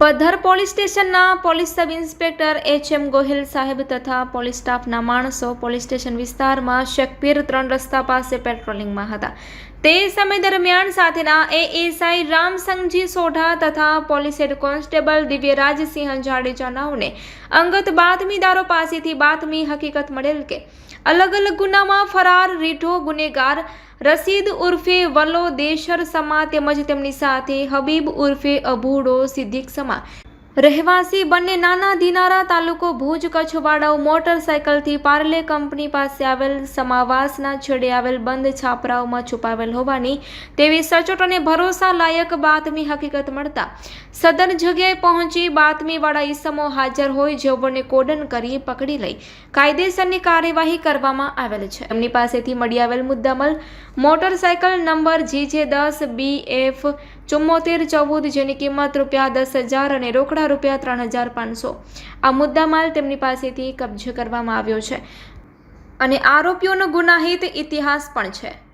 પધર police. સ્ટેશનના police sub inspector H M Gohil સાહેબ તથા પોલીસ સ્ટાફના માણસો પોલીસ સ્ટેશન વિસ્તારમાં શકપીર ત્રણ રસ્તા પાસે પેટ્રોલિંગમાં હતા. તે સમય દરમિયાન સાથેના એએસઆઈ રામસંગજી સોઢા તથા police head constable Divyarajsinh Jadeja નાઓને અંગત બાતમીદારો પાસેથી બાતમી હકીકત મળેલ કે અલગ અલગ ગુનામાં ફરાર રીઢો ગુનેગાર રસીદ ઉર્ફે વલો દેશર સમા તેમજ તેમની સાથે હબીબ ઉર્ફે અભૂડો સિદ્દીક સમા રહેવાસી બંને નાના દિનારા તાલુકો ભુજ કચ્છવાડાઓ મોટરસાયકલથી પાર્લે કંપની પાસે આવેલ સમાવાસના છેડે આવેલ બંધ છાપરાઓમાં છુપાવેલ હોવાની તેવી સચોટ અને ભરોસાલાયક બાતમી હકીકત મળતા સદર જગ્યાએ પહોંચી બાતમીવાળા ઈસમો હાજર હોય જેઓને કોડન કરી પકડી લઈ કાયદેસરની કાર્યવાહી કરવામાં આવેલ છે. એમની પાસેથી મળી આવેલ મુદ્દામલ, મોટરસાયકલ નંબર જી જે દસ બી એફ ચુમ્મોતેર, ચૌદ, જેની કિંમત રૂપિયા દસ હજાર અને રોકડા રૂપિયા ત્રણ હજાર પાંચસો. આ મુદ્દામાલ તેમની પાસેથી કબજે કરવામાં આવ્યો છે. અને આરોપીઓનો ગુનાહિત ઇતિહાસ પણ છે.